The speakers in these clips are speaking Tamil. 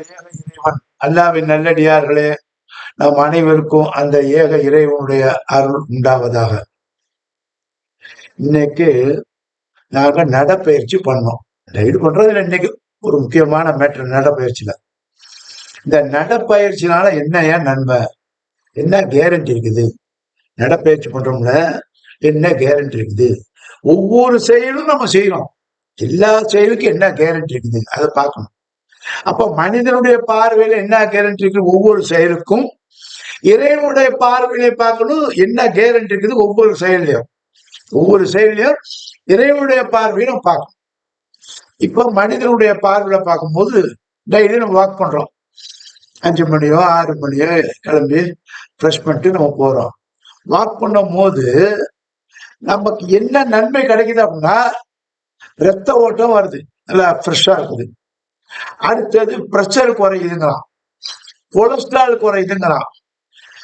இறைவன் அல்லாவின் நல்லடியார்களே நம் அனைவருக்கும் அந்த ஏக இறைவனுடைய அருள் உண்டாவதாக. இன்னைக்கு நாங்க நடப்பயிற்சி பண்ணோம். இது பண்றதுல இன்னைக்கு ஒரு முக்கியமான மேட்டர் நடப்பயிற்சியில இந்த நடப்பயிற்சினால ஏன் நன்மை? என்ன கேரண்டி இருக்குது? நடப்பயிற்சி பண்றோம்ல என்ன கேரண்டி இருக்குது? ஒவ்வொரு செயலும் நம்ம செய்யறோம். எல்லா செயலுக்கும் என்ன கேரண்டி இருக்குது? அதை பார்க்கணும். அப்ப மனிதனுடைய பார்வையில என்ன கேரண்டி இருக்குது? ஒவ்வொரு செயலுக்கும் இறைவனுடைய பார்வையில பார்க்கணும் என்ன கேரண்டி இருக்குது? ஒவ்வொரு செயலையும் ஒவ்வொரு செயலையும் இறைவனுடைய பார்வையிலும் பார்க்கணும். இப்போ மனிதனுடைய பார்வையில பார்க்கும்போது டெய்லி நம்ம வாக் பண்றோம். அஞ்சு மணியோ ஆறு மணியோ கிளம்பி ஃப்ரெஷ் பண்ணிட்டு நம்ம போறோம். வாக் பண்ணும் போது நமக்கு என்ன நன்மை கிடைக்குது அப்படின்னா ரத்த ஓட்டம் வருது. நல்லா ஃப்ரெஷ்ஷா இருக்குது. அடுத்தது பிரஷர் குறையுதுங்கிறான் கொலஸ்ட்ரால் குறையுதுங்களாம்.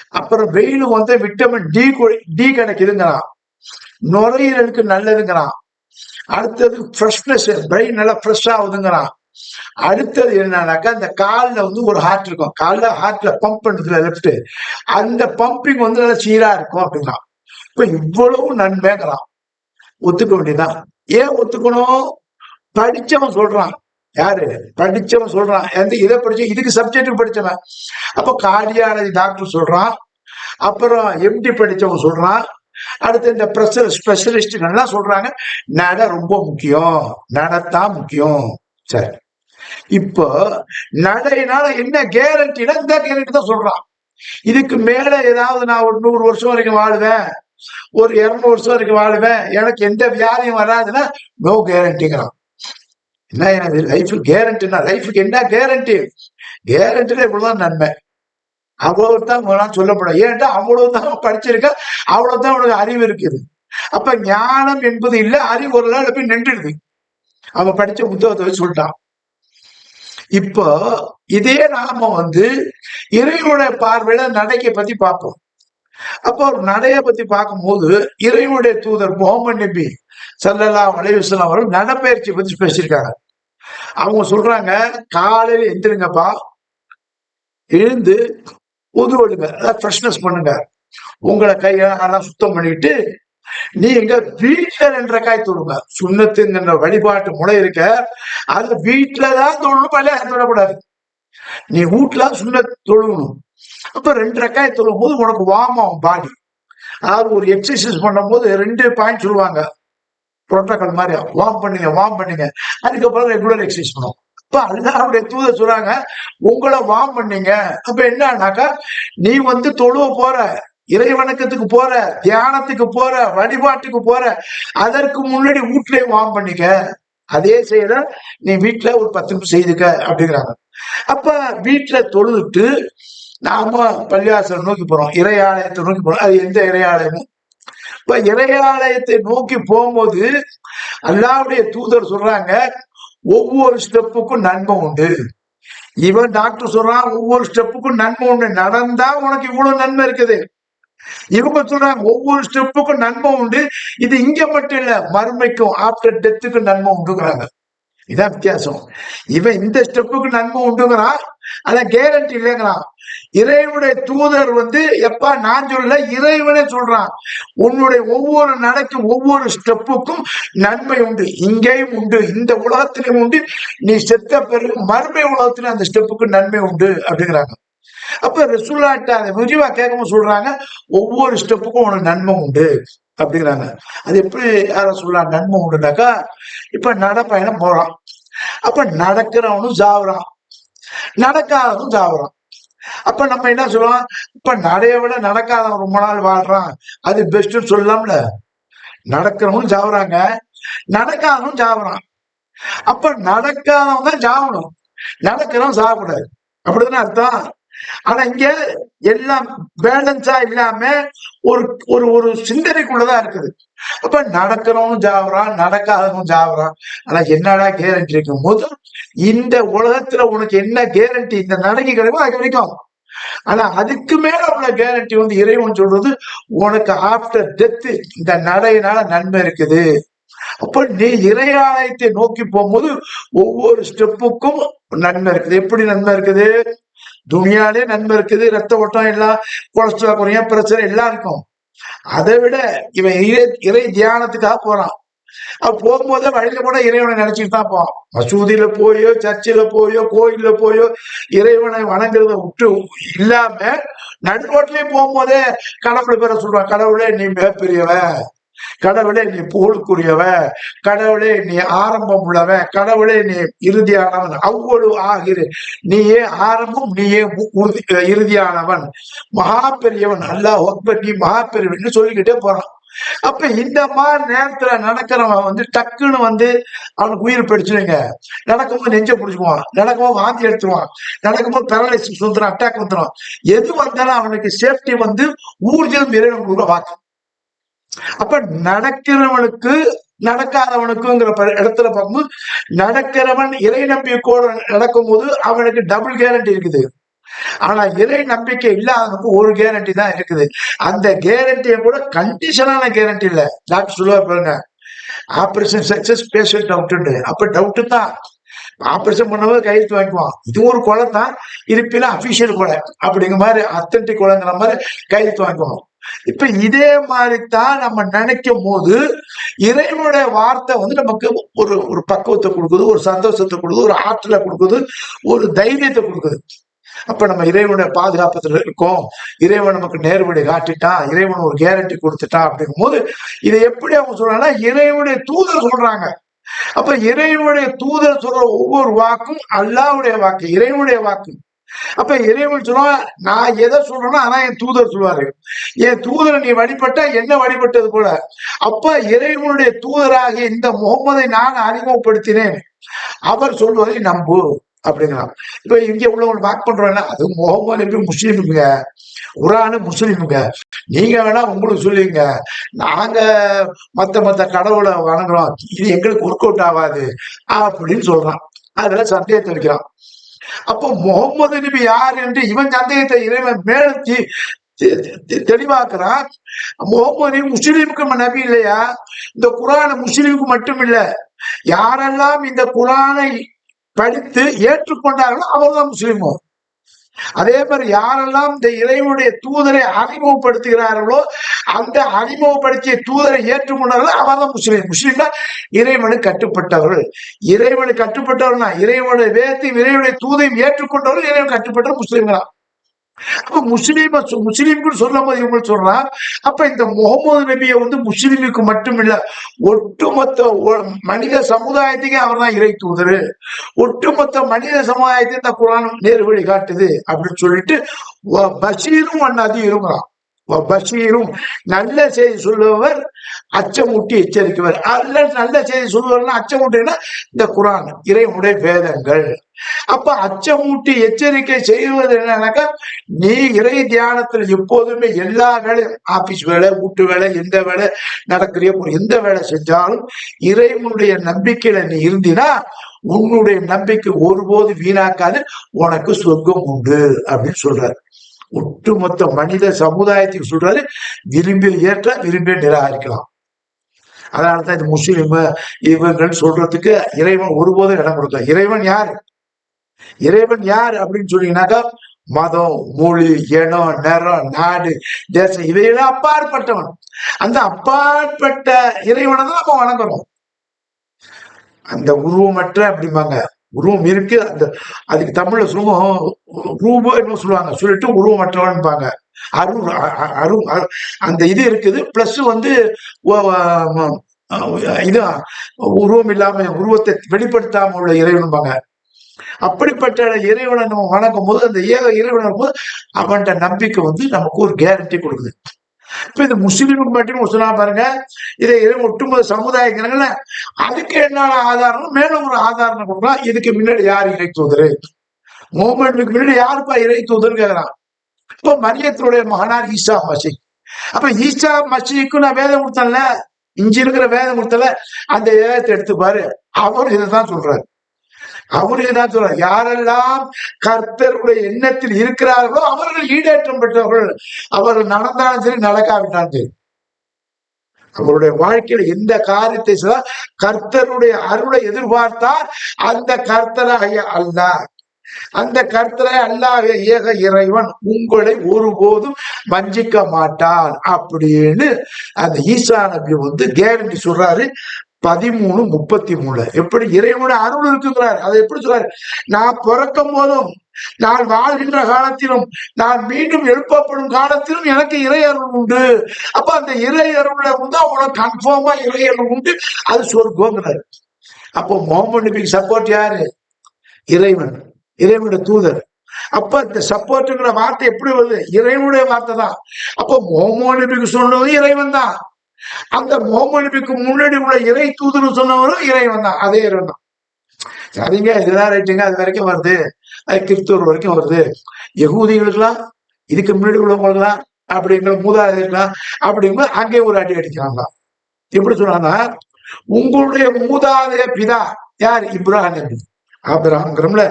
அப்புறம் வெயில் வந்து விட்டமின் டி டி கிடைக்குதுங்களாம். நுரையீரலுக்கு நல்லதுங்களாம். அடுத்தது ஃப்ரெஷ்னஸ் பிரெயின் நல்லா ஃப்ரெஷ் ஆகுதுங்கிறான் அடுத்தது என்னன்னாக்கா அந்த காலில் வந்து ஒரு ஹார்ட் இருக்கும். காலில் ஹார்ட்ல பம்ப் பண்ணுறதுல லெஃப்ட் அந்த பம்பிங் வந்து நல்லா சீரா இருக்கும் அப்படின்னா இப்போ இவ்வளவு நன்மைங்கிறான் ஒத்துக்க வேண்டியதான் ஏன் ஒத்துக்கணும்? படிச்சவன் சொல்றான். யாரு? படிச்சவன் சொல்றான். எந்த இதை படிச்ச இதுக்கு சப்ஜெக்ட் படிச்சவன். அப்போ கார்டியாலஜி டாக்டர் சொல்றான். அப்புறம் எம்டி படிச்சவன் சொல்றான். அடுத்து இந்த ப்ரெஷர் ஸ்பெஷலிஸ்டுகள்லாம் சொல்றாங்க. நட ரொம்ப முக்கியம். நடத்தான் முக்கியம். சரி. இப்போ நடையினால என்ன கேரண்டினா இந்த கேரண்டி தான் சொல்றான். இதுக்கு மேல ஏதாவது நான் ஒரு நூறு வருஷம் வரைக்கும் வாழுவேன். ஒரு இருநூறு வருஷம் வரைக்கும் வாழுவேன். எனக்கு எந்த வியாதியும் வராதுன்னா நோ கேரண்டிங்கிறான் என்ன எனக்கு லைஃப் கேரண்டினா லைஃபுக்கு என்ன? கேரண்டி கேரண்டில இவ்வளவுதான் நன்மை. அவ்வளவுதான் உங்களால் சொல்லப்படும் ஏன்டா அவ்வளவுதான் படிச்சிருக்க? அவ்வளவுதான் உனக்கு அறிவு இருக்குது. அப்ப ஞானம் என்பது இல்லை அறிவு ஒரு நாள் போய் நின்றுடுது. அவன் படிச்ச புத்தகத்தை சொல்லிட்டான் இப்போ இதே நாம வந்து இறைவனுடைய பார்வையில நடைக்கை பத்தி பார்ப்போம். அப்போ ஒரு நடைய பத்தி பார்க்கும்போது இறைவனுடைய தூதர் முகமது நபி சல்லல்லா வலையுஸ்லாம் அவர்கள் நடப்பயிற்சி பத்தி பேசியிருக்காங்க. அவங்க சொல்றாங்க காலையில எந்திருங்கப்பா எழுந்து உதுவடுங்க அதாவது ஃப்ரெஷ்னஸ் பண்ணுங்க. உங்களை கையெல்லாம் சுத்தம் பண்ணிட்டு நீங்க வீட்டுல என்ற காய் தொழுங்க சுண்ணத்துங்கிற வழிபாட்டு முறை இருக்க அது வீட்டுலதான் தொழணும் பழைய தொடக்கூடாது நீ வீட்டுல சுண்ண தொழுகணும். அப்ப ரெண்டு ரக்காய் தொழும் போது உனக்கு வார்ம் ஆகும் பாடி அதாவது ஒரு எக்ஸசைஸ் பண்ணும் போது ரெண்டு பாயிண்ட் சொல்லுவாங்க. புரோட்டோக்கால் மாதிரி வார்ம் பண்ணுங்க வார்ம் பண்ணுங்க. அதுக்கப்புறம் ரெகுலர் எக்ஸசைஸ் பண்ணுவோம். அப்ப அல்லாவுடைய தூத சொல்றாங்க உங்களை வார்ம் பண்ணீங்க. அப்ப என்னன்னாக்கா நீ வந்து தொழுவ போற இறை வணக்கத்துக்கு போற தியானத்துக்கு போற வழிபாட்டுக்கு போற அதற்கு முன்னாடி வீட்லயே வார்ம் பண்ணிக்க. அதே செய்யற நீ வீட்டுல ஒரு பத்து நிமிஷம் செய்துக்க அப்படிங்கிறாங்க. அப்ப வீட்டுல தொழுதுட்டு நாம பள்ளியாசல் நோக்கி போறோம் இறையாலயத்தை நோக்கி போறோம். அது எந்த இறையாலயமும்? இப்ப இறையாலயத்தை நோக்கி போகும்போது அல்லாவுடைய தூதர் சொல்றாங்க ஒவ்வொரு ஸ்டெப்புக்கும் நன்மை உண்டு. இவன் டாக்டர் சொல்றான் ஒவ்வொரு ஸ்டெப்புக்கும் நன்மை உண்டு. நடந்தா உனக்கு இவ்வளவு நன்மை இருக்குது. இவங்க சொல்றாங்க ஒவ்வொரு ஸ்டெப்புக்கும் நன்மை உண்டு. இது இங்க மட்டும் இல்ல மறுமைக்கும் ஆப்டர் டெத்துக்கும் நன்மை உண்டுங்கிறாங்க. இதான் வித்தியாசம். இவன் இந்த ஸ்டெப்புக்கு நன்மை உண்டுங்கிறான் அதான் கேரண்டி இல்லைங்கிறான் இறைவனுடைய தூதர் வந்து எப்பா நான் சொல்ல இறைவனே சொல்றான். உன்னுடைய ஒவ்வொரு நடக்கும் ஒவ்வொரு ஸ்டெப்புக்கும் நன்மை உண்டு இங்கேயும் உண்டு இந்த உலகத்திலும் உண்டு. நீ செத்த பிறகு மறுமை உலகத்திலும் அந்த ஸ்டெப்புக்கு நன்மை உண்டு அப்படிங்கிறாங்க. அப்ப ரசுல்லாட்ட அதை விரிவா கேட்கும் சொல்றாங்க ஒவ்வொரு ஸ்டெப்புக்கும் உனக்கு நன்மை உண்டு அப்படிங்கிறாங்க. அது எப்படி யார சொல்லலாம் நன்மை உண்டுனாக்கா இப்ப நடப்பயணம் போறான். அப்ப நடக்கிறவனும் சாவுறான். நடக்காதவன் சாவுறான் அப்ப நம்ம என்ன சொல்லுவோம்? இப்ப நடைய விட நடக்காதவன் ரொம்ப நாள் வாழ்றான். அது பெஸ்ட்னு சொல்லலாம்ல. நடக்கிறவனும் சாவுறாங்க. நடக்காதவனும் சாவுறான். அப்ப நடக்காதவன் தான் சாவணும். நடக்கிறவன் சாகக்கூடாது அப்படிதானே அர்த்தம்? ஆனா இங்க எல்லாம் பேலன்ஸா இல்லாம ஒரு ஒரு ஒரு சிந்தனைக்குள்ளதான் இருக்குது. அப்ப நடக்கிறவனும் ஜாவறான் நடக்காதவனும் ஜாவறான் ஆனா என்னடா கேரண்டி இருக்கும் போது இந்த உலகத்துல உனக்கு என்ன கேரண்டி இந்த நடக்கி கிடைக்கும் அது கிடைக்கும் ஆனா அதுக்கு மேல உள்ள கேரண்டி வந்து இறைவன் சொல்றது உனக்கு ஆஃப்டர் டெத் இந்த நடையினால நன்மை இருக்குது. அப்ப நீ இறையாலயத்தை நோக்கி போகும்போது ஒவ்வொரு ஸ்டெப்புக்கும் நன்மை இருக்குது. எப்படி நன்மை இருக்குது? துணியாலே நன்மை இருக்குது ரத்த ஓட்டம் எல்லாம் கொலஸ்ட்ரால் குறையும் பிரச்சனை எல்லாம் இருக்கும். அதை விட இவன் இறை இறை தியானத்துக்காக போறான். அவன் போகும்போதே வழியில கூட இறைவனை நினைச்சிட்டு தான் போவான். மசூதியில போயோ சர்ச்சில் போயோ கோயில்ல போயோ இறைவனை வணங்குறத விட்டு இல்லாம நடுரோட்லயே போகும்போதே கடவுளை பேர சொல்றான் கடவுளே நீ மிகப்பெரியவன். கடவுளே நீ புகழுக்குரியவன். கடவுளே நீ ஆரம்பம் உள்ளவன் கடவுளே நீ இறுதியானவன். அவ்வளவு ஆகிரு. நீயே ஆரம்பம் நீயே உறுதி இறுதியானவன். மகா பெரியவன் அல்லாஹ் அக்பர் நீ மகா பெரியவன் சொல்லிக்கிட்டே போறான். அப்ப இந்த மாதிரி நேரத்துல நடக்கிறவன் வந்து டக்குன்னு வந்து அவனுக்கு உயிர் பிடிச்சிருங்க நடக்கும்போது நெஞ்ச பிடிச்சிக்குவான். நடக்கும்போது வாந்தி எடுத்துருவான். நடக்கும்போது பேரலைசிஸ் வந்துடும் அட்டாக் வந்துடும் எது வந்தாலும் அவனுக்கு சேஃப்டி வந்து ஊர்ஜிதம் இறைவன் கூட வாக்கு. அப்ப நடக்கிறவனுக்கு நடக்காதவனுக்குங்கிற ப- இடத்துல பார்க்கும்போது நடக்கிறவன் இறை நம்பிக்கையோடு நடக்கும்போது அவனுக்கு டபுள் கேரண்டி இருக்குது. ஆனா இறை நம்பிக்கை இல்லாதவனுக்கு ஒரு கேரண்டி தான் இருக்குது. அந்த கேரண்டியை கூட கண்டிஷனான கேரண்டி இல்ல. டாக்டர் சொல்லுவார் பாருங்க ஆபரேஷன் சக்சஸ் பேஷண்ட் டவுட் அப்ப டவுட் தான். ஆபரேஷன் பண்ணும்போது கையெழுத்து வாங்கிக்குவான். இது ஒரு குலை தான். இருப்பில அபிஷியல் குலை. அப்படிங்கிற மாதிரி அத்தன்டிக் குலைங்கிற மாதிரி கையெழுத்து வாங்கிக்குவான். இப்ப இதே மாதிரி தான் நம்ம நினைக்கும் போது இறைவனுடைய வார்த்தை வந்து நமக்கு ஒரு ஒரு பக்குவத்தை கொடுக்குது ஒரு சந்தோஷத்தை கொடுக்குது ஒரு ஆற்றலை கொடுக்குது ஒரு தைரியத்தை கொடுக்குது. அப்ப நம்ம இறைவனுடைய பாதுகாப்பத்துல இருக்கோம். இறைவன் நமக்கு நேர்வழி காட்டிட்டான். இறைவன் ஒரு கேரண்டி கொடுத்துட்டான் அப்படிங்கும் போது இதை எப்படி அவங்க சொல்றாங்கன்னா இறைவனுடைய தூதர் சொல்றாங்க. அப்ப இறைவனுடைய தூதர் சொல்ற ஒவ்வொரு வாக்கும் அல்லாவுடைய வாக்கு இறைவனுடைய வாக்கு. அப்ப இறைவன் சொல்லுவான் நான் எதை சொல்றேனோ ஆனா என் தூதர் சொல்லுவாரு. என் தூதரை நீ வழிபட்டா என்ன வழிபட்டது போல? அப்ப இறைவனுடைய தூதராக இந்த முகமதை நான் அறிமுகப்படுத்தினேன். அவர் சொல்வதை நம்பு அப்படிங்கிறான். இப்ப இங்க உள்ளவங்க வாக் பண்றோம்னா அது முகமது முஸ்லீமுங்க. குரானு முஸ்லீமுங்க. நீங்க வேணா உங்களுக்கு சொல்லுவீங்க நாங்க மத்த மத்த கடவுளை வணங்குறோம். இது எங்களுக்கு ஒர்க் அவுட் ஆகாது. அப்படின்னு சொல்றான். அதுல சந்தேகத்தை வைக்கிறான் அப்போ முகமது நபி யார் என்று இவன் சந்தேகத்தை இறைவன் மேலத்தி தெளிவாக்குறான். முகமது நபி முஸ்லீமுக்கு நபி இல்லையா? இந்த குரான முஸ்லீமுக்கு மட்டும் இல்ல. யாரெல்லாம் இந்த குரானை படித்து ஏற்றுக்கொண்டார்களோ அவர்தான் முஸ்லீமும் அதே மாதிரி யாரெல்லாம் இந்த இறைவனுடைய தூதரை அறிமுகப்படுத்துகிறார்களோ அந்த அறிமுகப்படுத்திய தூதரை ஏற்றுக்கொண்டார்களோ அவர்தான் முஸ்லீம். முஸ்லீம்னா இறைவனு கட்டுப்பட்டவர்கள். இறைவனு கட்டுப்பட்டவர்கள்னா இறைவனுடைய வேத்தையும் இறைவனுடைய தூதையும் ஏற்றுக்கொண்டவர்கள் இறைவன் கட்டுப்பட்டவர் முஸ்லீம்களா? அப்ப முஸ்லீம சொ- முஸ்லீம்கள் சொல்லும் போது இவங்க சொல்றான் அப்ப இந்த முகமது நபியை வந்து முஸ்லீமுக்கு மட்டும் இல்ல ஒட்டுமொத்த ஒ- மனித சமுதாயத்துக்கே அவர் தான் இறை தூதர். ஒட்டுமொத்த மனித சமுதாயத்தை இந்த குரான் நேர் வழி காட்டுது அப்படின்னு சொல்லிட்டு பஷீரும் அண்ணாதியும் இருக்கிறான். பஷீரும் நல்ல செய்தி சொல்லுபவர் அச்சமூட்டி எச்சரிக்கவர் அல்ல நல்ல செய்தி சொல்லுவார்னா அச்சமூட்டினா இந்த குரான் இறைவனுடைய வேதங்கள். அப்ப அச்சமூட்டி எச்சரிக்கை செய்வது என்னன்னாக்கா நீ இறை தியானத்துல எப்போதுமே எல்லா வேலையும் ஆபீஸ் வேலை வீட்டு வேலை எந்த வேலை நடக்கிறிய எந்த வேலை செஞ்சாலும் இறைவனுடைய நம்பிக்கையில நீ இருந்தினா உன்னுடைய நம்பிக்கை ஒருபோது வீணாக்காது உனக்கு சொர்க்கம் உண்டு அப்படின்னு சொல்றாரு. ஒட்டுமொத்த மனித சமுதாயத்துக்கு சொல்றாரு விரும்பி ஏற்ற விரும்பி நிராகரிக்கலாம் அதனாலதான் இந்த முஸ்லீம் இவங்கன்னு சொல்றதுக்கு இறைவன் ஒருபோதும் இடம் கொடுக்கல. இறைவன் யார்? இறைவன் யார் அப்படின்னு சொன்னீங்கன்னாக்கா மதம் மொழி இனம் நிறம் நாடு தேசம் இவையெல்லாம் அப்பாற்பட்டவன். அந்த அப்பாற்பட்ட இறைவனை தான் நம்ம வணங்குறோம். அந்த உருவமற்ற அப்படிம்பாங்க. உருவம் இருக்கு. அந்த அதுக்கு தமிழ்ல சுருவம் ரூபம் என்ன சொல்லுவாங்க? சொல்லிட்டு உருவமற்றவன்பாங்க அரு அரு அந்த இது இருக்குது. பிளஸ் வந்து இது உருவம் இல்லாம உருவத்தை வெளிப்படுத்தாம உள்ள இறைவன்பாங்க. அப்படிப்பட்ட இறைவனை நம்ம வணங்கும் போது அந்த ஏக இறைவன் போது அவன்கிட்ட நம்பிக்கை வந்து நமக்கு ஒரு கேரண்டி கொடுக்குது. இப்ப இந்த முஸ்லீமுக்கு மட்டும் சொன்னா பாருங்க இதை ஒட்டுமொத்த சமுதாயங்கிறாங்கல்ல அதுக்கு என்ன ஆதாரம் மேலும் ஒரு ஆதாரம் கொடுக்கலாம் இதுக்கு முன்னாடி யார் இறை தூதரு? முகமதுக்கு முன்னாடி யாருப்பா இறை தூதர் கேக்குறான். இப்போ மரியத்தினுடைய மகனார் ஈசா மசி. அப்ப ஈசா மசிக்கும் நான் வேதம் கொடுத்தேன்ல இஞ்சி இருக்கிற வேதம் கொடுத்தல அந்த வேதத்தை எடுத்து பாரு அவர் இதைதான் சொல்றாரு. அவரு என்ன சொல்ற யாரெல்லாம் கர்த்தருடைய எண்ணத்தில் இருக்கிறார்களோ அவர்கள் ஈடேற்றம் பெற்றவர்கள். அவர்கள் நடந்தாலும் சரி நடக்காவிட்டாலும் சரி. அவருடைய வாழ்க்கையில எந்த காரியத்தை சொல்ல கர்த்தருடைய அருளை எதிர்பார்த்தால் அந்த கர்த்தராக அல்லாஹ். அந்த கர்த்தரை அல்லாஹ் ஏக இறைவன் உங்களை ஒருபோதும் வஞ்சிக்க மாட்டான் அப்படின்னு அந்த ஈசா நபி வந்து கேரண்டி சொல்றாரு. பதிமூணு முப்பத்தி மூணு எப்படி? இறைவனுடைய அருள் இருக்குங்கிறார். அதை எப்படி சொல்றாரு? நான் பிறக்கும் போதும் நான் வாழ்கின்ற காலத்திலும் நான் மீண்டும் எழுப்பப்படும் காலத்திலும் எனக்கு இறை அருள் உண்டு. அப்ப அந்த இறை அருள் வந்து உனக்கு கன்ஃபார்மா இறை அருள் உண்டு. அது சொர்க்கோங்கிறாரு. அப்போ முகமது நபிக்கு சப்போர்ட் யாரு? இறைவன். இறைவனுடைய தூதர். அப்ப இந்த சப்போர்ட்டுங்கிற வார்த்தை எப்படி வருது? இறைவனுடைய வார்த்தை தான் அப்ப முகமது நபிக்கு சொன்னது இறைவன் தான் அந்த முகமது முன்னாடி உள்ள இறை தூதர் சொன்னவரும் இறைவன் தான் அதே இறைவன் தான். சரிங்க இதுதான் ரைட்டுங்க அது வரைக்கும் வருது. அது கிறிஸ்தவர் வரைக்கும் வருது. யகூதிகளுக்கெல்லாம் இதுக்கு முன்னாடி உள்ளவங்களுக்கெல்லாம் அப்படிங்கிற மூதாதையர்களாம் அப்படிங்கும்போது அங்கே ஒரு அடி அடிக்கிறாங்க. எப்படி சொன்னாங்க உங்களுடைய மூதாதைய பிதா யார்? இப்ராஹிம் நபி. ஆபிரஹாம்ங்கிறோம்ல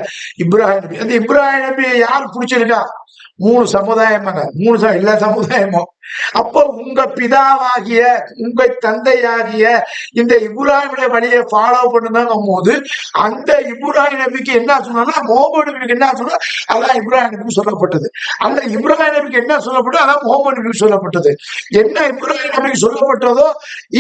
இப்ராஹிம் நபி. அந்த இப்ராஹிம் நபியை யார் பிடிச்சிருக்கா? மூணு சமுதாயமாங்க. மூணு எல்லா சமுதாயமும். அப்போ உங்க பிதாவாகிய உங்க தந்தையாகிய இந்த இப்ராஹிமுடைய வழியை ஃபாலோ பண்ணுங்க போது அந்த இப்ராஹிம் நபிக்கு என்ன சொன்னா முகமது நபிக்கு என்ன சொன்னா அதான் இப்ராஹிம் நபிக்கு சொல்லப்பட்டது. அந்த இப்ராஹிம் நபிக்கு என்ன சொல்லப்பட்டது அதான் முகமது நபிக்கு சொல்லப்பட்டது. என்ன இப்ராஹிம் நபிக்கு சொல்லப்பட்டதோ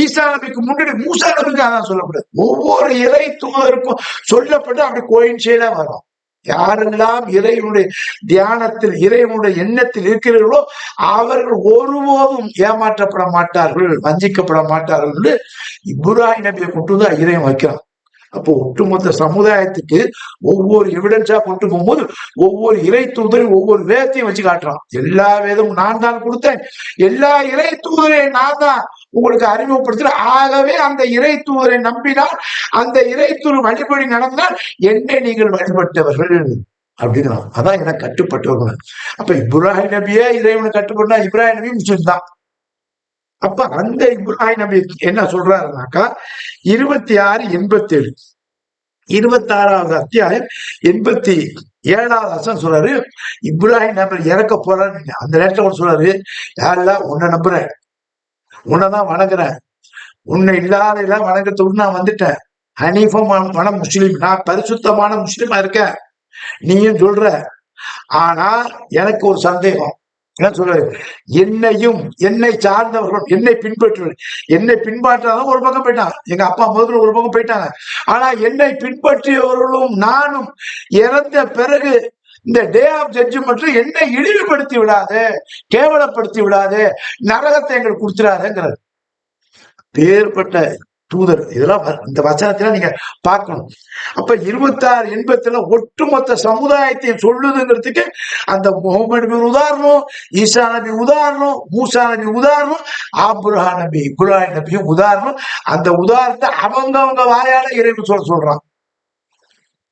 ஈசா நபிக்கு முன்னாடி மூசா நபிக்கு அதான் சொல்லப்பட்டது. ஒவ்வொரு இறை தூதருக்கும் சொல்லப்பட்டு அப்படி கோயின்சைடா வரும். யாரெல்லாம் இறைவனுடைய தியானத்தில் இறைவனுடைய எண்ணத்தில் இருக்கிறீர்களோ அவர்கள் ஒருபோதும் ஏமாற்றப்பட மாட்டார்கள் வஞ்சிக்கப்பட மாட்டார்கள் என்று இப்ராஹிம் நபியை கொண்டு வந்து இறைவன் வைக்கிறான். அப்போ ஒட்டுமொத்த சமுதாயத்துக்கு ஒவ்வொரு எவிடன்ஸா கொண்டு போகும்போது ஒவ்வொரு இறை தூதரையும் ஒவ்வொரு வேதத்தையும் வச்சு காட்டுறான். எல்லா வேதமும் நான் தான் கொடுத்தேன். எல்லா இறை தூதரையும் நான் தான் உங்களுக்கு அறிமுகப்படுத்துறேன். ஆகவே அந்த இறை தூதரை நம்பினால் அந்த இறை தூர் வழிபடி நடந்தால் என்னை நீங்கள் வழிபட்டவர்கள் அப்படிங்கிறான் அதான் எனக்கு கட்டுப்பட்டவர்கள் அப்ப இப்ராஹிம் நபியே இறைவனை கட்டுப்பட்டா இப்ராஹிம் நபி முஸ்லிம் தான். அப்ப அந்த இப்ராஹிம் நபி என்ன சொல்றாருனாக்கா இருபத்தி ஆறு எண்பத்தி ஏழு இருபத்தி ஆறாவது அத்தியாயம் எண்பத்தி ஏழாவது வருஷம் சொல்றாரு இப்ராஹிம் நபர் இறக்க போறான்னு அந்த நேரத்தில் கூட சொல்றாரு யாரெல்லாம் உன்னை நம்புறேன். உன்னைதான் வணங்குறேன். உன்னை இல்லாத எல்லாம் வணக்கத்துக்கு நான் வந்துட்டேன். ஹனீஃபமான முஸ்லீம். நான் பரிசுத்தமான முஸ்லீமா இருக்கேன். நீயும் சொல்ற. ஆனா எனக்கு ஒரு சந்தேகம். என்ன சொல்றது? என்னையும் என்னை சார்ந்தவர்களும் என்னை பின்பற்று என்னை பின்பற்றாதான் ஒரு பக்கம் போயிட்டான் எங்க அப்பா முதல்ல ஒரு பக்கம் போயிட்டாங்க. ஆனா என்னை பின்பற்றியவர்களும் நானும் இறந்த பிறகு இந்த டே ஆஃப் ஜட்ஜ்மெண்ட்ல என்னை இழிவுபடுத்தி விடாது கேவலப்படுத்தி விடாது நரகத்தை எங்களுக்கு கொடுத்துடாதுங்கிறது பேர்பட்ட தூதர். இதெல்லாம் வ- இந்த வசனத்துல நீங்க பார்க்கணும். அப்ப இருபத்தாறு எண்பத்துல ஒட்டுமொத்த சமுதாயத்தையும் சொல்லுதுங்கிறதுக்கு அந்த முகமது நபி உதாரணம் ஈசா நபி உதாரணம் மூசா நபி உதாரணம் ஆப்ரஹா நபி குலாய் நபியும் உதாரணம். அந்த உதாரணத்தை அவங்க அவங்க வாயால இறைவன் சொல்ல சொல்றான்.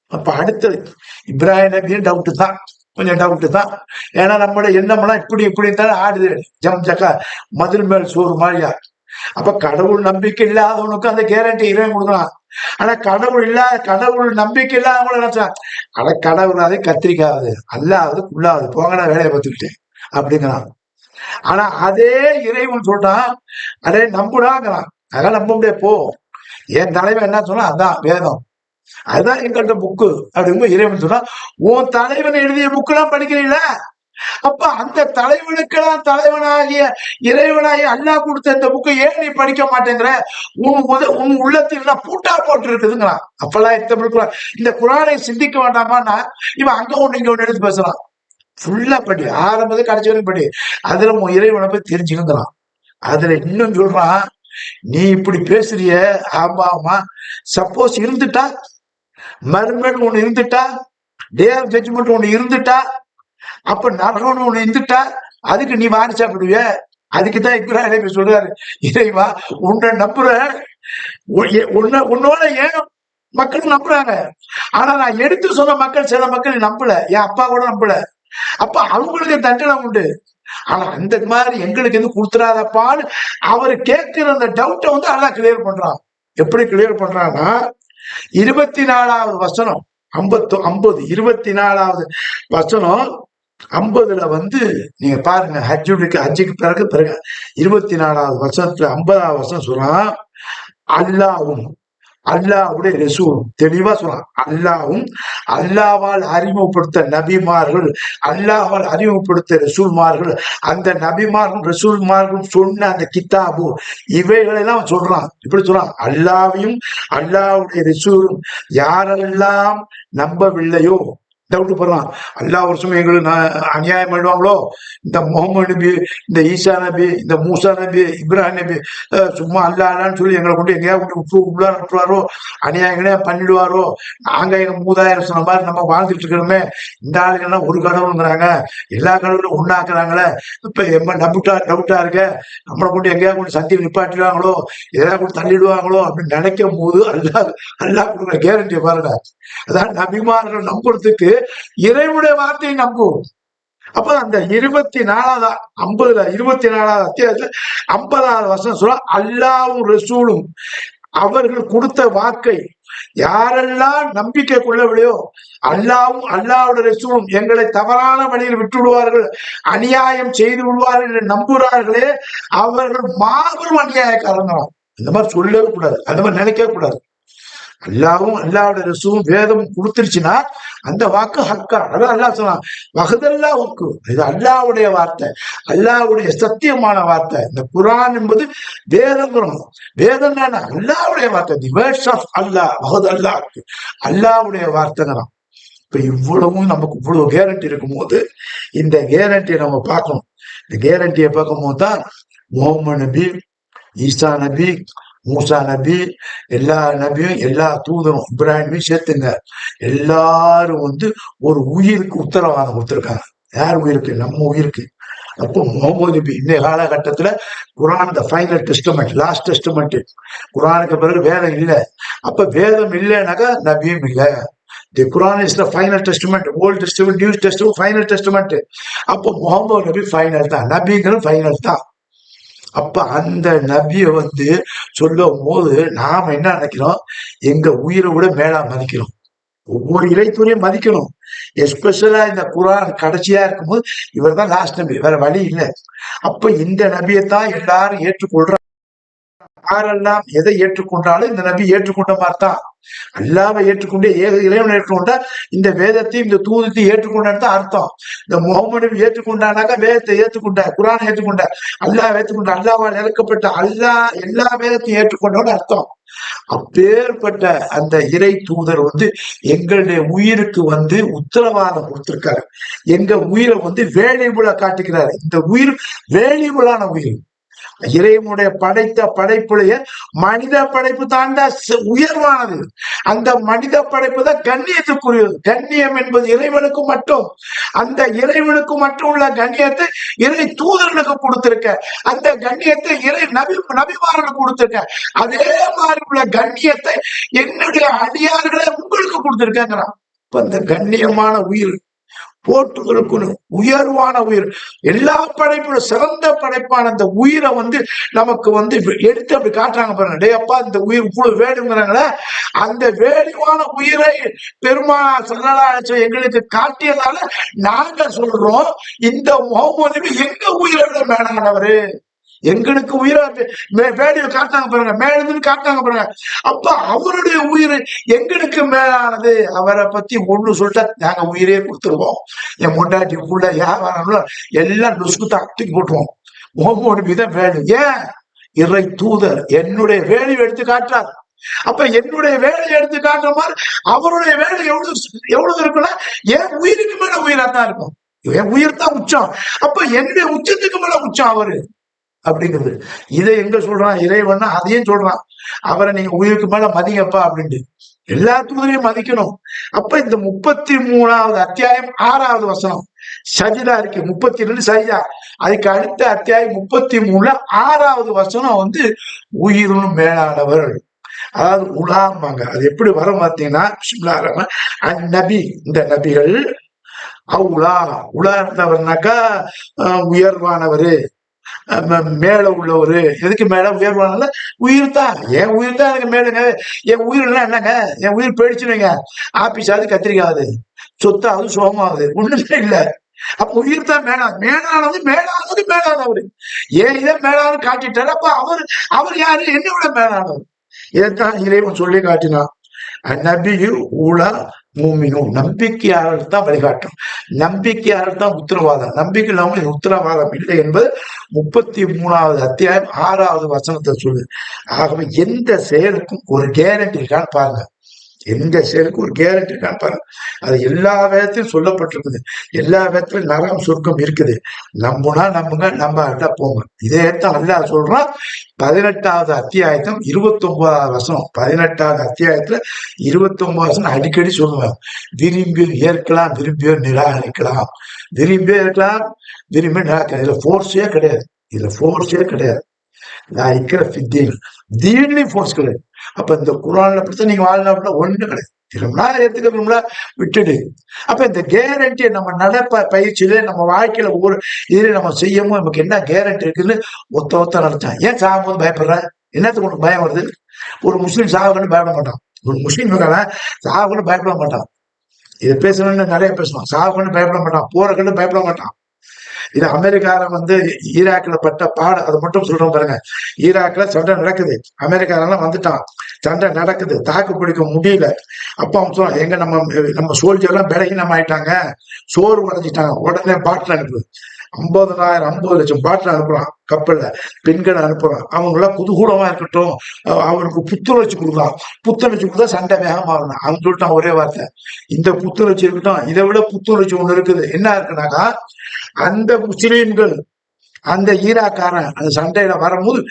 அப்ப அடுத்தது இப்ராஹிம் நபியும் டவுட்டு தான். கொஞ்சம் டவுட்டு தான். ஏன்னா நம்மளோட எண்ணமெல்லாம் இப்படி இப்படி தானே ஆடுது. ஜம் ஜக்கா மதில் மேல் சோறு மாதிரியா? அப்ப கடவுள் நம்பிக்கை இல்லாதவனுக்கு அந்த கேரண்டி இறைவன் கொடுக்கலாம் ஆனா கடவுள் இல்லாத கடவுள் நம்பிக்கை இல்லாதவங்களும் நினைச்சா ஆனா கடவுள் அதே கத்திரிக்காது. அல்லாவது குள்ளாவது போங்கடா வேலையை பார்த்துக்கிட்டேன். அப்படிங்கிறான். ஆனா அதே இறைவன் சொல்றான் அதே நம்புடாங்கிறான். அதெல்லாம் நம்ப முடியாது. போ. என் தலைவன் என்ன சொன்னா அதான் வேதம். அதுதான் எங்கள்கிட்ட புக்கு அப்படிங்கும்போது இறைவன் சொன்னா உன் தலைவன் எழுதிய புக்கெல்லாம் படிக்கிறீங்களா அப்ப அந்த தலைவனுக்கெல்லாம் தலைவனாகிய இறைவனாகிய அல்லாஹ் கொடுத்த இந்த புக்கு ஏன் நீ படிக்க மாட்டேங்கிற? உன் உத உன் உள்ளத்தில் நான் பூட்டா போட்டு இருக்குதுங்கிறான் அப்பெல்லாம் எத்தனை குரான் இந்த குரானை சிந்திக்க வேண்டாமான்னா இவன் அங்க ஒண்ணு இங்க ஒண்ணு எடுத்து பேசுறான். ஃபுல்லா படி ஆரம்பத்து கடைசி வரைக்கும் படி அதுல உன் இறைவனை போய் தெரிஞ்சுக்கிறான் அதுல இன்னும் சொல்றான் நீ இப்படி பேசுறிய ஆமா ஆமா. சப்போஸ் இருந்துட்டா மறுமேல் ஒண்ணு இருந்துட்டா டே ஆஃப் ஜட்ஜ்மெண்ட் ஒண்ணு இருந்துட்டா அப்ப நரகம்னு ஒண்ணு இருந்துட்டா அதுக்கு நீ வாரி சாப்பிடுவிய? அதுக்கு தான் இப்ராஹிம் நபி சொல்றாரு இறைவா உன்னை நம்புற உன்னோட ஏன் மக்கள் நம்புறாங்க. ஆனா நான் எடுத்து சொன்ன மக்கள் சில மக்கள் நம்பல. என் அப்பா கூட நம்பல. அப்ப அவங்களுக்கு தண்டனை உண்டு. ஆனா அந்த மாதிரி எங்களுக்கு எதுவும் கொடுத்துடாதப்பான்னு அவர் கேட்கிற அந்த டவுட்டை வந்து அல்லாஹ் கிளியர் பண்றான். எப்படி கிளியர் பண்றான்னா இருபத்தி நாலாவது வசனம் ஐம்பத்து ஐம்பது இருபத்தி நாலாவது வசனம் ஐம்பதுல வந்து நீங்க பாருங்க ஹஜ்ஜுக்கு ஹஜ்ஜுக்கு பிறகு பிறகு இருபத்தி நாலாவது வருஷத்துல ஐம்பதாவது வருஷம் சொல்லலாம் அல்லாவும் அல்லாவுடைய ரசூல் தெளிவா சொல்றான் அல்லாவும் அல்லாவால் அறிமுகப்படுத்த நபிமார்கள் அல்லாவால் அறிமுகப்படுத்த ரசூல்மார்கள் அந்த நபிமார்கள் ரசூல்மார்கள் சொன்ன அந்த கித்தாபு இவைகளெல்லாம் சொல்றான். இப்படி சொல்றான் அல்லாவையும் அல்லாவுடைய ரசூலும் யாரெல்லாம் நம்பவில்லையோ டவுட் படுறான் எல்லா வருஷமும் எங்களுக்கு நான் அநியாயம் பண்ணுவாங்களோ? இந்த முகமது நபி இந்த ஈசா நபி இந்த மூசா நபி இப்ராஹிம் நபி சும்மா அல்லா அல்லான்னு சொல்லி எங்களை கொண்டு எங்கேயா கொண்டு உப்பு உள்ளார விட்டுருவாரோ அநியாயங்களே பண்ணிடுவாரோ? நாங்க எங்க மூதாயிரம் சொன்ன மாதிரி நம்ம வாழ்ந்துட்டு இருக்கிறோமே. இந்த ஆளுங்கெல்லாம் ஒரு கடவுளுங்கிறாங்க? எல்லா கடவுளும் ஒன்றாக்குறாங்களே இப்ப எம்ம டவுட்டா டவுட்டா இருக்க? நம்மளை கொண்டு எங்கேயா கொண்டு சந்தி நிப்பாட்டிடுவாங்களோ? எதாவது கொண்டு தள்ளிடுவாங்களோ? அப்படின்னு நினைக்கும் போது அல்லா அல்லா கொடுக்குற கேரண்டியை பாருங்க. அதான் நபிமார்கள் நம்புறதுக்கு இறைவனுடைய வார்த்தையை நம்புவோம். அப்ப அந்த இருபத்தி நாலாவது ஐம்பதுல இருபத்தி நாலாவது அத்தியாயத்துல ஐம்பதாவது வருஷம் சொல்ல அல்லாவும் ரசூலும் அவர்கள் கொடுத்த வாக்கை யாரெல்லாம் நம்பிக்கை கொள்ளவில்லையோ அல்லாவும் அல்லாவோட ரசூலும் எங்களை தவறான வழியில் விட்டுவிடுவார்கள் அநியாயம் செய்து விடுவார்கள் என்று நம்புகிறார்களே அவர்கள் மாபெரும் அநியாயக்காரங்களாம் இந்த மாதிரி சொல்லவே கூடாது. அந்த மாதிரி நினைக்கவே கூடாது. அல்லாவும் அல்லாவோட ரசூலும் வேதம் கொடுத்துருச்சுன்னா அந்த வாக்கு ஹக்கா. அதான் அல்லா சொன்னான் வகதல்லா வாக்கு இது அல்லாவுடைய வார்த்தை அல்லாவுடைய சத்தியமான வார்த்தை. இந்த குரான் என்பது வேதங்கிறோம் வேதம் தானே அல்லாவுடைய வார்த்தை. தி வேர்ட்ஸ் ஆஃப் அல்லா வகதல்லா அல்லாவுடைய வார்த்தைங்கிறான் இப்ப இவ்வளவும் நமக்கு இவ்வளவு கேரண்டி இருக்கும்போது இந்த கேரண்டியை நம்ம பார்க்கணும். இந்த கேரண்டியை பார்க்கும்போது தான் முகமது நபி ஈசா நபி மூசா நபி எல்லா நபியும் எல்லா தூதரும் இப்ராஹிமையும் சேர்த்துங்க. எல்லாரும் வந்து ஒரு உயிருக்கு உத்தரவாதம் கொடுத்துருக்காங்க. யார் உயிருக்கு? நம்ம உயிருக்கு. அப்போ முகமது நபி இந்த காலகட்டத்துல Quran the final testament last testament குரானுக்கு பிறகு வேதம் இல்லை. அப்ப வேதம் இல்லைனாக்கா நபியும் இல்லை. The Quran is the final testament old testament new testament final testament அப்போ முகமது நபி ஃபைனல் தான். நபிங்கிறது ஃபைனல் தான். அப்ப அந்த நபியை வந்து சொல்லும் போது நாம என்ன நினைக்கிறோம்? எங்க உயிரை விட மேலா மதிக்கிறோம். ஒவ்வொரு இறைத்துறையும் மதிக்கணும். எஸ்பெஷலா இந்த குரான் கடைசியா இருக்கும்போது இவர் தான் லாஸ்ட் நபி. வேற வழி இல்லை. அப்ப இந்த நபியை தான் எல்லாரும் ஏற்றுக்கொள்றாங்க யாரெல்லாம் எதை ஏற்றுக்கொண்டாலும் இந்த நபி ஏற்றுக்கொண்ட மாதிரி தான் அல்லாவை ஏற்றுக்கொண்டே ஏக இளைவன் ஏற்றுக்கொண்டா இந்த வேதத்தையும் இந்த தூதத்தையும் ஏற்றுக்கொண்டான்னு தான் அர்த்தம். இந்த முகமது ஏற்றுக்கொண்டானாக்கா வேதத்தை ஏற்றுக்கொண்ட குரானை ஏற்றுக்கொண்ட அல்லாஹ் ஏற்றுக்கொண்ட அல்லாவால் இறக்கப்பட்ட அல்லாஹ் எல்லா வேதத்தையும் ஏற்றுக்கொண்டோன்னு அர்த்தம். அப்பேற்பட்ட அந்த இறை தூதர் வந்து எங்களுடைய உயிருக்கு வந்து உத்தரவாதம் கொடுத்திருக்காரு. எங்க உயிரை வந்து வேலைபுலா காட்டுகிறாரு. இந்த உயிர் வேலைபுலான உயிர். இறைவனுடைய படைத்த படைப்புடைய மனித படைப்பு தாண்டா உயர்வானது. அந்த மனித படைப்பு தான் கண்ணியத்துக்குரியது. கண்ணியம் என்பது இறைவனுக்கு மட்டும். அந்த இறைவனுக்கு மட்டும் உள்ள கண்ணியத்தை இறை தூதர்களுக்கு கொடுத்திருக்க. அந்த கண்ணியத்தை இறை நபி நபிமாரனுக்கு கொடுத்திருக்க. அதே மாதிரி உள்ள கண்ணியத்தை என்னுடைய அடியார்களை உங்களுக்கு கொடுத்திருக்கேங்கிறான். இப்ப அந்த கண்ணியமான உயிர் போட்டுகளுக்கு உயர்வான உயிர். எல்லா படைப்பும் சிறந்த படைப்பான அந்த உயிரை வந்து நமக்கு வந்து எடுத்து அப்படி காட்டுறாங்க பாருங்க. டே அப்பா இந்த உயிர் இவ்வளவு வேணுங்கிறாங்களே. அந்த வேடிவான உயிரை பெருமா சொல்லலா எங்களுக்கு காட்டியதால நாங்க சொல்றோம் இந்த முகமது எங்க உயிரை விட மேலானவரு? எங்களுக்கு உயிரை வேடியை காட்டாங்க பாருங்க. மேலிருந்து காட்டாங்க பாருங்க. அப்ப அவருடைய உயிர் எங்களுக்கு மேலானது. அவரை பத்தி ஒண்ணு சொல்லிட்டா நாங்க உயிரே கொடுத்துருவோம். என் முண்டாட்டி உள்ள வியாபாரம்ல எல்லாம் நுசுக்கு தூக்கி போட்டுருவோம். ஒவ்வொரு விதம் வேணும் ஏன்? இறை தூதர் என்னுடைய வேலையை எடுத்து காட்டுறார். அப்ப என்னுடைய வேலையை எடுத்து காட்டுற மாதிரி அவருடைய வேலை எவ்வளவு எவ்வளவு இருக்குன்னா என் உயிருக்கு மேல உயிரா தான் இருக்கும். என் உயிர் தான் உச்சம். அப்ப என்னுடைய உச்சத்துக்கு மேல உச்சம் அவரு. அப்படிங்கிறது. இதை எங்க சொல்றான்? இறைவன் அதையும் சொல்றான். அவரை நீங்க உயிருக்கு மேல மதிங்கப்பா அப்படின்ட்டு. எல்லா தூதரையும் மதிக்கணும். அப்ப இந்த முப்பத்தி மூணாவது அத்தியாயம் ஆறாவது வசனம். சஜிதா இருக்கு. முப்பத்தி ரெண்டு சஜிதா. அதுக்கு அடுத்த அத்தியாயம் முப்பத்தி மூணுல ஆறாவது வசனம் வந்து உயிரும் மேலானவர். அதாவது உலாம்பாங்க. அது எப்படி வரும் பார்த்தீங்கன்னா நபி இந்த நபிகள் அவுலா. உலா இருந்தவர்னாக்கா உயர்வானவரு. மேல உள்ளவரு எதுக்கு மேல உயர்வானால உயிர் தான். என் உயிர் தான் எனக்கு மேலுங்க. என் உயிர்லாம் என்னங்க? என் உயிர் போயிடுச்சுனுங்க ஆபீஸ் கத்திரிக்காது சொத்தாவது சோமாவது ஒண்ணுமே இல்லை. அப்ப உயிர் தான் மேலான மேலானது மேலானது மேலானவர். ஏன் இதை மேலானது காட்டிட்டாரு? அப்ப அவர் அவர் யாரு? என்னை விட மேலானவர். இதைத்தான் இறைவன் சொல்லி காட்டினான். நபியு உலா மூமினும் நம்பிக்கையாளர் தான் வழிகாட்டும். நம்பிக்கையாளர் தான் உத்தரவாதம். நம்பிக்கை இல்லாமல் உத்தரவாதம் இல்லை என்பது முப்பத்தி மூணாவது அத்தியாயம் ஆறாவது வசனத்தை சொல்லு ஆகவே எந்த செயலுக்கும் ஒரு கேரண்டி இருக்கான்னு பாருங்க. எந்த செயலுக்கு ஒரு கேரண்டி இருக்கான்னு அது எல்லா விதத்திலும் சொல்லப்பட்டிருக்குது. எல்லா விதத்திலும் நரகம் சுருக்கம் இருக்குது. நம்புனா நம்புங்க நம்ம அல்ல போங்க. இதே தான் அல்லா சொல்றான் பதினெட்டாவது அத்தியாயத்தம் இருபத்தி ஒன்பதாவது வசனம். பதினெட்டாவது அத்தியாயத்துல இருபத்தி ஒன்பது வசனம் அடிக்கடி சொல்லுவேன் விரும்பி ஏற்கலாம் விரும்பியோ நிராகரிக்கலாம். விரும்பியோ இருக்கலாம் விரும்பி நிராகரிக்கலாம். இதுல ஃபோர்ஸே கிடையாது. இதுல ஃபோர்ஸே கிடையாது. நான் இருக்கிற ஃபித்தீன் தீன்லயும் ஃபோர்ஸ் கிடையாது. அப்ப இந்த குரான்ல பிரச்சனை நீங்க வாழ்நாள் ஒண்ணு கிடையாது. திரும்பினா ஏத்துக்க விட்டுடு. அப்ப இந்த கேரண்டியை நம்ம நடப்ப பயிற்சியில நம்ம வாழ்க்கையில ஒரு இதுல நம்ம செய்யமோ நமக்கு என்ன கேரண்டி இருக்குன்னு ஒத்த ஒத்த நடத்தான் ஏன் சாகும்போது பயப்படுற? என்னத்துக்கு உனக்கு பயம் வருது? ஒரு முஸ்லீம் சாகுன்னு பயப்பட மாட்டான். ஒரு முஸ்லீம் சாகுன்னு பயப்பட மாட்டான். இதை பேசணும்னு நிறைய பேசணும் சாகுன்னு பயப்பட மாட்டான். போறக்குன்னு பயப்பட மாட்டான். இது அமெரிக்காரன் வந்து ஈராக்ல பட்ட பாடு அதை மட்டும் சொல்றோம் பாருங்க. ஈராக்ல சண்டை நடக்குது. அமெரிக்காரெல்லாம் வந்துட்டான். சண்டை நடக்குது. தாக்கு பிடிக்க முடியல. அப்ப அம்சம் எங்க நம்ம நம்ம சோல்ஜர்லாம் பலகீனம் ஆயிட்டாங்க சோறு உடஞ்சிட்டாங்க உடனே பாட்டில் அனுப்பு. ஐம்பதனாயிரம் ஐம்பது லட்சம் பாட்டில் அனுப்புறான் கப்பல்ல. பெண்களை அனுப்புறான். அவங்க எல்லாம் இருக்கட்டும். அவனுக்கு புத்துணர்ச்சி கொடுக்கலாம் புத்துணர்ச்சி கொடுத்தா சண்டை வேகமா வரணும் அவன் சொல்லிட்டான் ஒரே வார்த்தை. இந்த புத்துணர்ச்சி இருக்கட்டும். இதை விட புத்துணர்ச்சி ஒண்ணு இருக்குது. என்ன இருக்குனாக்கா அந்த முஸ்லீம்கள் அந்த ஈராக்காரன் அந்த சண்டையில வரும்போது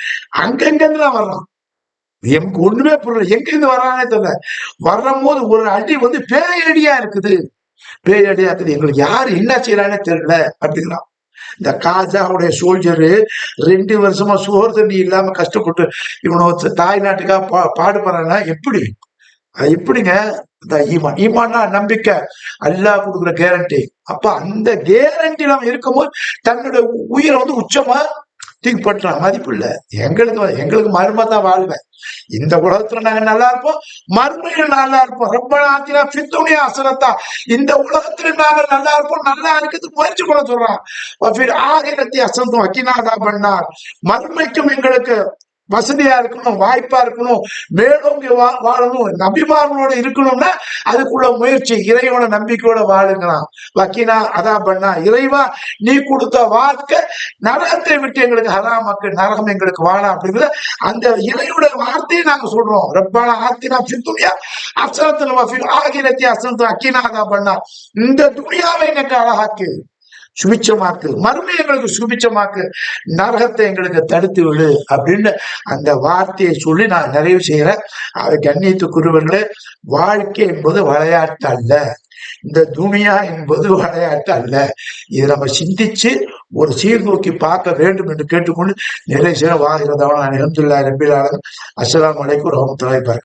அங்கங்கிருந்து தான் வர்றான். எங்க ஒண்ணுமே புரியல. எங்க இருந்து வர்றானே தெரியல. வரும்போது ஒரு அடி வந்து பேயடியா இருக்குது. பேயடியா இருக்குது. எங்களுக்கு யாரு என்ன செய்யறானே தெரியல அப்படிங்கிறான். இந்த காஜாவுடைய சோல்ஜரு ரெண்டு வருஷமா சோறு தண்ணி இல்லாம கஷ்டப்பட்டு இவனை தாய்நாட்டுக்காக பா பாடுபடுறாங்கன்னா எப்படி? அது எப்படிங்க? ஈமான். ஈமான்னா நம்பிக்கை. அல்லா கொடுக்குற கேரண்டி அப்ப அந்த கேரண்டி நம்ம இருக்கும்போது தன்னுடைய உயிரை வந்து உச்சமா தூக்கி போட்டுற மதிப்பு இல்ல. எங்களுக்கு எங்களுக்கு மருமை தான் வாழ்வேன் இந்த உலகத்துல நாங்க நல்லா இருப்போம். மறுமையில் நல்லா இருப்போம். ரொம்ப நாத்தினா பித்துணிய அசனத்தா இந்த உலகத்துல நாங்க நல்லா இருப்போம். நல்லா இருக்கிறதுக்கு முயற்சி பண்ண சொல்றான். ஆகிரத்தி அசந்தம் அக்கினாதா பண்ணார். மறுமைக்கும் எங்களுக்கு வசதியா இருக்கணும் வாய்ப்பா இருக்கணும் மேலோங்கி வாழணும் நம்பிமார்களோட இருக்கணும்னா அதுக்குள்ள முயற்சி இறைவன நம்பிக்கையோட வாழுங்களாம். வக்கீனா அதான் பண்ணா இறைவா நீ கொடுத்த வாழ்க்கை நரகத்தை விட்டு எங்களுக்கு ஹராமக்கு நரகம் எங்களுக்கு வாழ அப்படிங்கிற அந்த இறையோட வார்த்தையை நாங்க சொல்றோம். ரப்பான ஆத்தினா பித்துணியா அசனத்துல ஆகிரத்தி அசனத்தின் அக்கினா அதான் பண்ணா. இந்த துணியாவை எங்களுக்கு அழகாக்கு. சுபிச்சமாக்கு மறுமை எங்களுக்கு சுபிச்சமாக்கு நரகத்தை எங்களுக்கு தடுத்து விடு அப்படின்னு அந்த வார்த்தையை சொல்லி நான் நிறைவு செய்யறேன். அதை கண்ணியத்து குருவர்களே வாழ்க்கை என்பது விளையாட்டு அல்ல. இந்த துணியா என்பது விளையாட்டு அல்ல. இதை நம்ம சிந்திச்சு ஒரு சீர்தூக்கி பார்க்க வேண்டும் என்று கேட்டுக்கொண்டு நிறைய செய்ய வாகிறதவன் நான் நிகழ்ந்துள்ள ரபிலாளன் அஸ்லாம் வலைக்கும் ரஹமத்துல்லாய்